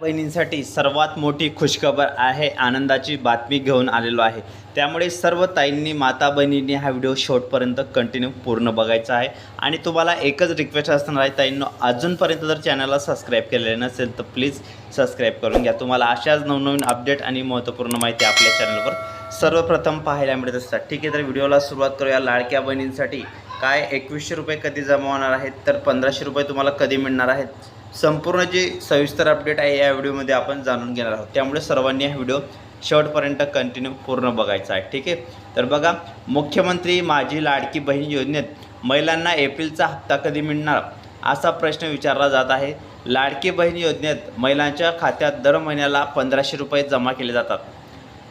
बहिणींसाठी सर्वात मोठी खुशखबर आहे आनंदाची बातमी घेऊन आलेलो आहे. त्यामुळे सर्व ताईंनी माता बहिणींनी हा व्हिडिओ शॉर्टपर्यंत कंटिन्यू पूर्ण बघायचा आहे. आणि तुम्हाला एकच रिक्वेस्ट असणार आहे ताईंनो अजूनपर्यंत जर चॅनलला सबस्क्राईब केलेले नसेल तर प्लीज सबस्क्राईब करून घ्या. तुम्हाला अशाच नवनवीन अपडेट आणि महत्त्वपूर्ण माहिती आपल्या चॅनलवर सर्वप्रथम पाहायला मिळत असतात. ठीक आहे तर व्हिडिओला सुरुवात करूया. लाडक्या बहिणींसाठी काय एकवीसशे रुपये कधी जमा होणार आहेत? तर पंधराशे रुपये तुम्हाला कधी मिळणार आहेत? संपूर्ण जे सविस्तर अपडेट आहे या व्हिडिओमध्ये आपण जाणून घेणार आहोत. त्यामुळे सर्वांनी हा व्हिडिओ शेवटपर्यंत कंटिन्यू पूर्ण बघायचा आहे ठीक आहे? तर बघा मुख्यमंत्री माझी लाडकी बहीण योजनेत महिलांना एप्रिलचा हप्ता कधी मिळणार? असा प्रश्न विचारला जात आहे. लाडकी बहीण योजनेत महिलांच्या खात्यात दर महिन्याला पंधराशे रुपये जमा केले जातात.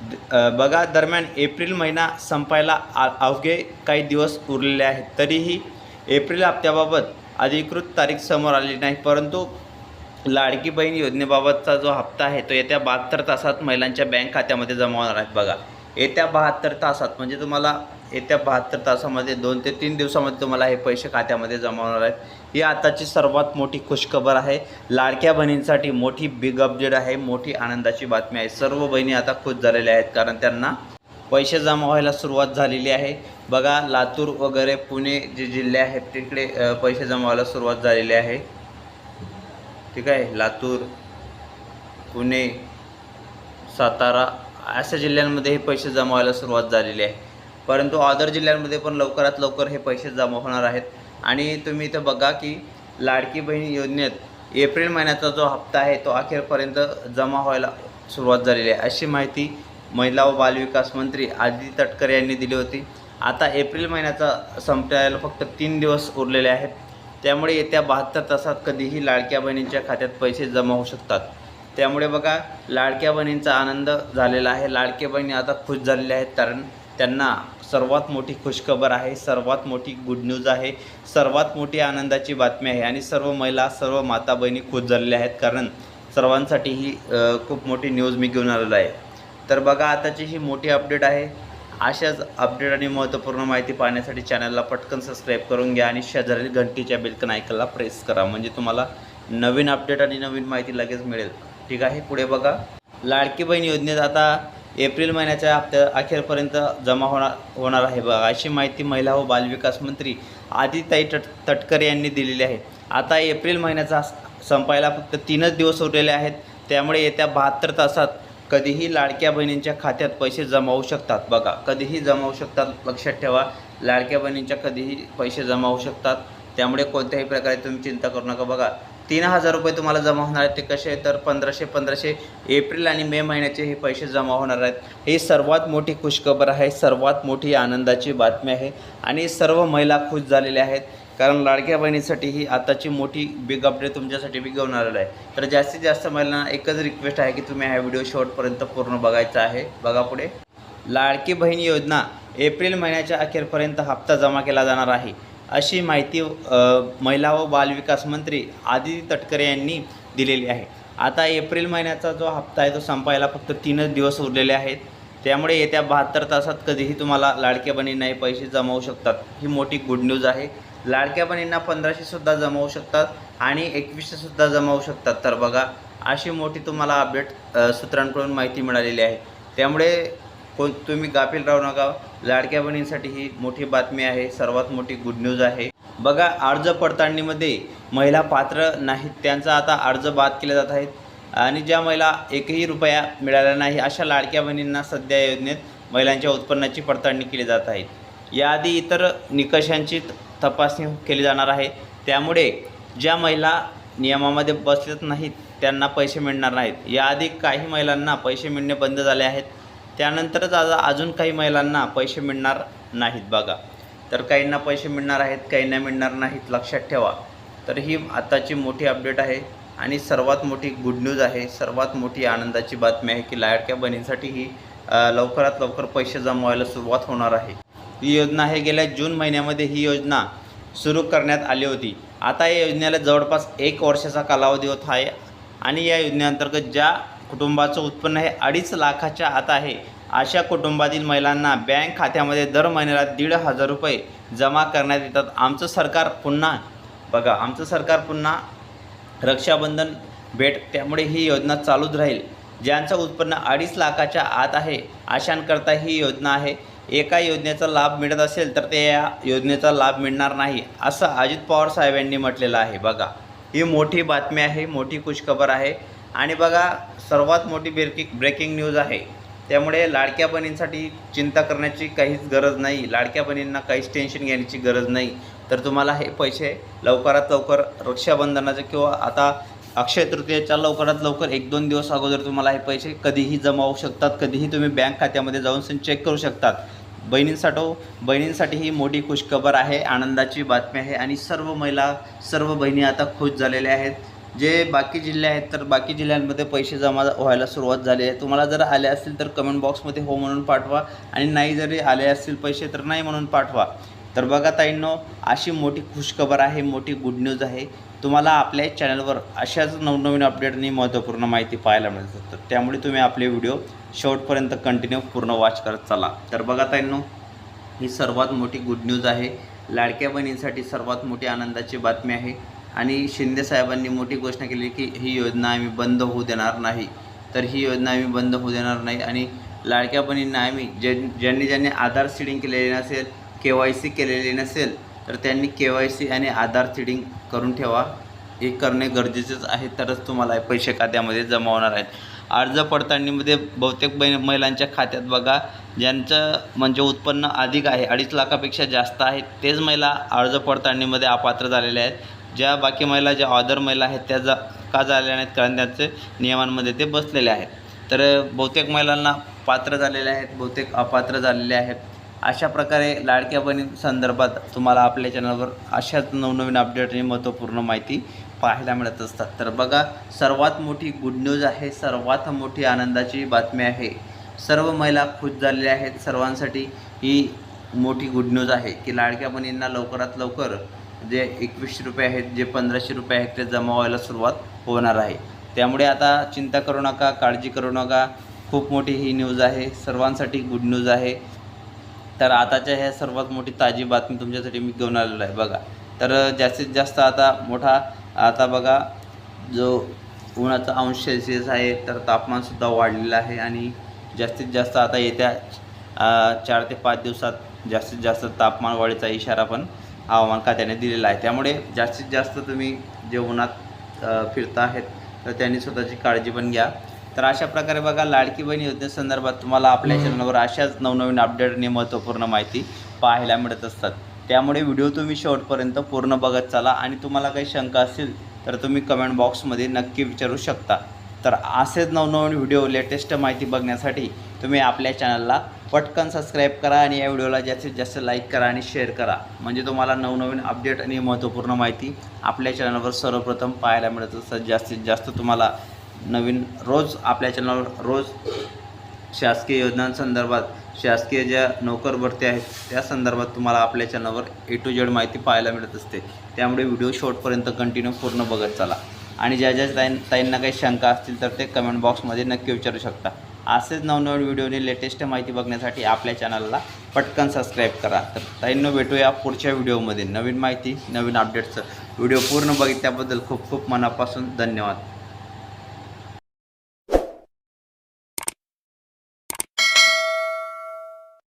द- बघा दरम्यान एप्रिल महिना संपायला आ- अवघे काही दिवस उरलेले आहेत. तरीही एप्रिल हप्त्याबाबत अधिकृत तारीख समोर आली नाही परंतु लाडकी बहीण योजनेबाबतचा जो हप्ता आहे तो येत्या बहात्तर तासात महिलांच्या बँक खात्यामध्ये जमा होणार आहेत बघा. येत्या बहात्तर तासात म्हणजे तुम्हाला येत्या बहात्तर तासामध्ये दोन ते तीन दिवसामध्ये तुम्हाला हे पैसे खात्यामध्ये जमा होणार आहेत. ही आताची सर्वात मोठी खुशखबर आहे. लाडक्या बहिणींसाठी मोठी बिग अपडेट आहे मोठी आनंदाची बातमी आहे. सर्व बहिणी आता खुश झालेल्या आहेत कारण त्यांना पैसे जमा व्हायला सुरुवात झालेली आहे. बघा लातूर वगैरे पुणे जे जिल्हे आहेत तिकडे पैसे जमा व्हायला सुरुवात झालेली आहे. ठीक आहे? लातूर पुणे सातारा अशा जिल्ह्यांमध्ये हे पैसे जमा व्हायला सुरुवात झालेली आहे. परंतु अदर जिल्ह्यांमध्ये पण लवकरात लवकर हे पैसे जमा होणार आहेत. आणि तुम्ही इथं बघा की लाडकी बहीण योजनेत एप्रिल महिन्याचा जो हप्ता आहे तो अखेरपर्यंत जमा व्हायला सुरुवात झालेली आहे. अशी माहिती महिला व बालविकास मंत्री आदिती तटकरे यांनी दिली होती. आता एप्रिल महिन्याचा संपवायला फक्त तीन दिवस उरलेले आहेत. त्यामुळे येत्या बहात्तर तासात कधीही लाडक्या बहिणींच्या खात्यात पैसे जमा होऊ शकतात. त्यामुळे बघा लाडक्या बहिणींचा आनंद झालेला आहे. लाडक्या बहिणी आता खुश झालेल्या आहेत कारण त्यांना सर्वात मोठी खुशखबर आहे सर्वात मोठी गुड न्यूज आहे सर्वात मोठी आनंदाची बातमी आहे आणि सर्व महिला सर्व माता बहिणी खुश झालेल्या आहेत कारण सर्वांसाठी ही खूप मोठी न्यूज मी घेऊन आलेलो आहे. तर बघा आताची ही मोठी अपडेट आहे. अशाच अपडेट आणि महत्त्वपूर्ण माहिती पाहण्यासाठी चॅनलला पटकन सबस्क्राईब करून घ्या आणि शेजारील घंटीच्या बिलकन ऐकायला प्रेस करा. म्हणजे तुम्हाला नवीन अपडेट आणि नवीन माहिती लगेच मिळेल. ठीक आहे? पुढे बघा. लाडकी बहीण योजनेत आता एप्रिल महिन्याच्या हप्त्या अखेरपर्यंत जमा होणार होणार आहे बघा. अशी माहिती महिला व बालविकास मंत्री आदिताई तट तटकरे यांनी दिलेली आहे. आता एप्रिल महिन्याचा संपायला फक्त तीनच दिवस उरलेले आहेत. त्यामुळे येत्या बहात्तर तासात कधीही लाडक्या बहिणींच्या खात्यात पैसे जमा होऊ शकतात. बघा कधीही जमा होऊ शकतात. लक्षात ठेवा लाडक्या बहिणींच्या कधीही पैसे जमा होऊ शकतात. त्यामुळे कोणत्याही प्रकारे तुम्ही चिंता करू नका. बघा तीन हजार रुपये तुम्हाला जमा होणार आहेत. ते कसे तर पंधराशे पंधराशे एप्रिल आणि मे महिन्याचे हे पैसे जमा होणार आहेत. ही सर्वात मोठी खुशखबर आहे. सर्वात मोठी आनंदाची बातमी आहे. आणि सर्व महिला खुश झालेल्या आहेत. कारण लाडक्या बहिणीसाठी ही आताची मोठी बिग अपडेट तुमच्यासाठी बी घेऊन आलेलं आहे. तर जास्तीत जास्त महिलांना एकच रिक्वेस्ट आहे की तुम्ही हा व्हिडिओ शेवटपर्यंत पूर्ण बघायचा आहे. बघा पुढे. लाडकी बहीण योजना एप्रिल महिन्याच्या अखेरपर्यंत हप्ता जमा केला जाणार आहे. अशी माहिती महिला व बालविकास मंत्री आदिती तटकरे यांनी दिलेली आहे. आता एप्रिल महिन्याचा जो हप्ता आहे तो संपायला फक्त तीनच दिवस उरलेले आहेत. त्यामुळे येत्या बहात्तर तासात कधीही तुम्हाला लाडक्या बहिणींना पैसे जमावू शकतात. ही मोठी गुड न्यूज आहे. लाडक्या बहिणींना पंधराशेसुद्धा जमावू शकतात आणि एकवीसशेसुद्धा जमावू शकतात. तर बघा अशी मोठी तुम्हाला अपडेट सूत्रांकडून माहिती मिळालेली आहे. त्यामुळे कोण तुम्ही गाफील राहू नका. लाडक्या बहिणींसाठी ही मोठी बातमी आहे. सर्वात मोठी गुड न्यूज आहे. बघा अर्ज पडताळणीमध्ये महिला पात्र नाहीत. त्यांचा आता अर्ज बाद केले जात आहेत. आणि ज्या महिला एकही रुपया मिळाला नाही अशा लाडक्या बहिणींना सध्या योजनेत महिलांच्या उत्पन्नाची पडताळणी केली जात आहे. याआधी इतर निकषांची त- तपासणी केली जाणार आहे. त्यामुळे ज्या महिला नियमामध्ये बसलेत नाहीत त्यांना पैसे मिळणार नाहीत. याआधी काही महिलांना पैसे मिळणे बंद झाले आहेत. त्यानंतरच आज अजून काही महिलांना पैसे मिळणार नाहीत बघा. तर काहींना पैसे मिळणार आहेत काहींना मिळणार नाहीत लक्षात ठेवा. तर ही आताची मोठी अपडेट आहे आणि सर्वात मोठी गुड न्यूज आहे. सर्वात मोठी आनंदाची बातमी आहे की लाडक्या बहिणींसाठी ही लवकरात लवकर पैसे जमवायला सुरुवात होणार आहे. ही योजना आहे गेल्या जून महिन्यामध्ये ही योजना सुरू करण्यात आली होती. आता या योजनेला जवळपास एक वर्षाचा कालावधी होत आहे आणि या योजनेअंतर्गत ज्या कुटुंबाचं उत्पन्न हे अडीच लाखाच्या आत आहे अशा कुटुंबातील महिलांना बँक खात्यामध्ये दर महिन्याला दीड हजार रुपये जमा करण्यात येतात. आमचं सरकार पुन्हा बघा आमचं सरकार पुन्हा रक्षाबंधन भेट त्यामुळे ही योजना चालूच राहील. ज्यांचं उत्पन्न अडीच लाखाच्या आत आहे अशांकरता ही योजना आहे. एका योजनेचा लाभ मिळत असेल तर ते या योजनेचा लाभ मिळणार नाही असं अजित पवार साहेबांनी म्हटलेलं आहे. बघा ही मोठी बातमी आहे मोठी खुशखबर आहे. आणि बघा सर्वात मोठी ब्रेकिंग ब्रेकिंग न्यूज आहे. त्यामुळे लाडक्या बहिणींसाठी चिंता करण्याची काहीच गरज नाही लाडक्या बहिणींना काहीच टेन्शन घेण्याची गरज नाही. तर तुम्हाला हे पैसे लवकरात लवकर रक्षाबंधनाचं किंवा आता अक्षय तृतीयेच्या लवकरात लवकर एक दोन दिवस अगोदर तुम्हाला हे पैसे कधीही जमा होऊ शकतात कधीही तुम्ही बँक खात्यामध्ये जाऊन चेक करू शकतात. बहिणींसाठी बहिणींसाठी ही मोठी खुशखबर आहे आनंदाची बातमी आहे आणि सर्व महिला सर्व बहिणी आता खुश झालेल्या आहेत. जे बाकी जिल्हे आहेत तर बाकी जिल्ह्यांमध्ये पैसे जमा व्हायला सुरुवात झाली आहे. तुम्हाला जर आले असतील तर कमेंट बॉक्समध्ये हो म्हणून पाठवा आणि नाही जरी आले असतील पैसे तर नाही म्हणून पाठवा. तर बघा ताईंनो अशी मोठी खुशखबर आहे मोठी गुड न्यूज आहे. तुम्हाला आपल्या चॅनलवर अशाच नवनवीन अपडेट आणि महत्त्वपूर्ण माहिती पाहायला मिळतात. तर त्यामुळे तुम्ही आपले व्हिडिओ शेवटपर्यंत कंटिन्यू पूर्ण वॉच करत चला. तर बघा ताईंनो ही सर्वात मोठी गुड न्यूज आहे. लाडक्या बहिणींसाठी सर्वात मोठी आनंदाची बातमी आहे. आणि शिंदे साहेबांनी मोठी घोषणा केली की ही योजना आम्ही बंद होऊ देणार नाही. तर ही योजना आम्ही बंद होऊ देणार नाही. आणि लाडक्या बहिणींना आम्ही जे ज्यांनी ज्यांनी आधार सीडिंग केलेली नसेल के वाय सी केलेली नसेल तर त्यांनी के वाय सी आणि आधार सीडिंग करून ठेवा. हे करणे गरजेचेच आहे तरच तुम्हाला पैसे खात्यामध्ये जमा होणार आहेत. अर्ज पडताळणीमध्ये बहुतेक बै महिलांच्या खात्यात बघा ज्यांचं म्हणजे उत्पन्न अधिक आहे अडीच लाखापेक्षा जास्त आहे तेच महिला अर्ज पडताळणीमध्ये अपात्र झालेल्या आहेत. ज्या बाकी महिला ज्या ऑदर महिला आहेत त्या जा का झालेल्या नाहीत? कारण त्यांचे नियमांमध्ये ते बसलेले आहेत. तर बहुतेक महिलांना पात्र झालेले आहेत बहुतेक अपात्र झालेले आहेत. अशा प्रकारे लाडक्या बहिणी संदर्भात तुम्हाला आपल्या चॅनलवर अशाच नवनवीन अपडेट आणि महत्त्वपूर्ण माहिती पाहायला मिळत असतात. तर बघा सर्वात मोठी गुड न्यूज आहे सर्वात मोठी आनंदाची बातमी आहे. सर्व महिला खुश झालेल्या आहेत. सर्वांसाठी ही मोठी गुड न्यूज आहे की लाडक्या बहिणींना लवकरात लवकर जे एकवीसशे रुपये आहेत जे पंधराशे रुपये आहेत ते जमा व्हायला सुरुवात होणार आहे. त्यामुळे आता चिंता करू नका काळजी करू नका. खूप मोठी ही न्यूज आहे. सर्वांसाठी गुड न्यूज आहे. तर आताच्या ह्या सर्वात मोठी ताजी बातमी तुमच्यासाठी मी घेऊन आलेलो आहे. बघा तर जास्तीत जास्त आता मोठा आता बघा जो उन्हाचा अंश सेल्सिअस आहे तर तापमानसुद्धा वाढलेलं आहे आणि जास्तीत जास्त आता येत्या चार ते पाच दिवसात जास्तीत जास्त तापमान वाढीचा इशारा पण हवामान खात्याने दिलेला आहे. त्यामुळे जास्तीत जास्त तुम्ही जे उन्हात फिरता आहेत तर त्यांनी स्वतःची काळजी पण घ्या. तर अशा प्रकारे बघा लाडकी बहीण योजनेसंदर्भात तुम्हाला आपल्या चॅनलवर अशाच नवनवीन अपडेट आणि महत्त्वपूर्ण माहिती पाहायला मिळत असतात. त्यामुळे व्हिडिओ तुम्ही शेवटपर्यंत पूर्ण बघत चाला आणि तुम्हाला काही शंका असतील तर तुम्ही कमेंट बॉक्समध्ये नक्की विचारू शकता. तर असेच नवनवीन व्हिडिओ लेटेस्ट माहिती बघण्यासाठी तुम्ही आपल्या चॅनलला पटकन सबस्क्राईब करा आणि या व्हिडिओला जास्तीत जास्त लाईक करा आणि शेअर करा. म्हणजे तुम्हाला नवनवीन अपडेट आणि महत्त्वपूर्ण माहिती आपल्या चॅनलवर सर्वप्रथम पाहायला मिळत असतात. जास्तीत जास्त तुम्हाला नवीन रोज आपल्या चॅनलवर रोज शासकीय योजनांसंदर्भात शासकीय ज्या नोकर भरती आहेत त्या संदर्भात तुम्हाला आपल्या चॅनलवर ए टू जेड माहिती पाहायला मिळत असते. त्यामुळे व्हिडिओ शॉर्टपर्यंत कंटिन्यू पूर्ण बघत चला. आणि ज्या ज्या ताईं ताईंना काही शंका असतील तर ते कमेंट बॉक्समध्ये नक्की विचारू शकता. असेच नवनवीन व्हिडिओने लेटेस्ट माहिती बघण्यासाठी आपल्या चॅनलला पटकन सबस्क्राईब करा. तर ताईंनो भेटूया पुढच्या व्हिडिओमध्ये नवीन माहिती नवीन अपडेट्सचं व्हिडिओ पूर्ण बघितल्याबद्दल खूप खूप मनापासून धन्यवाद.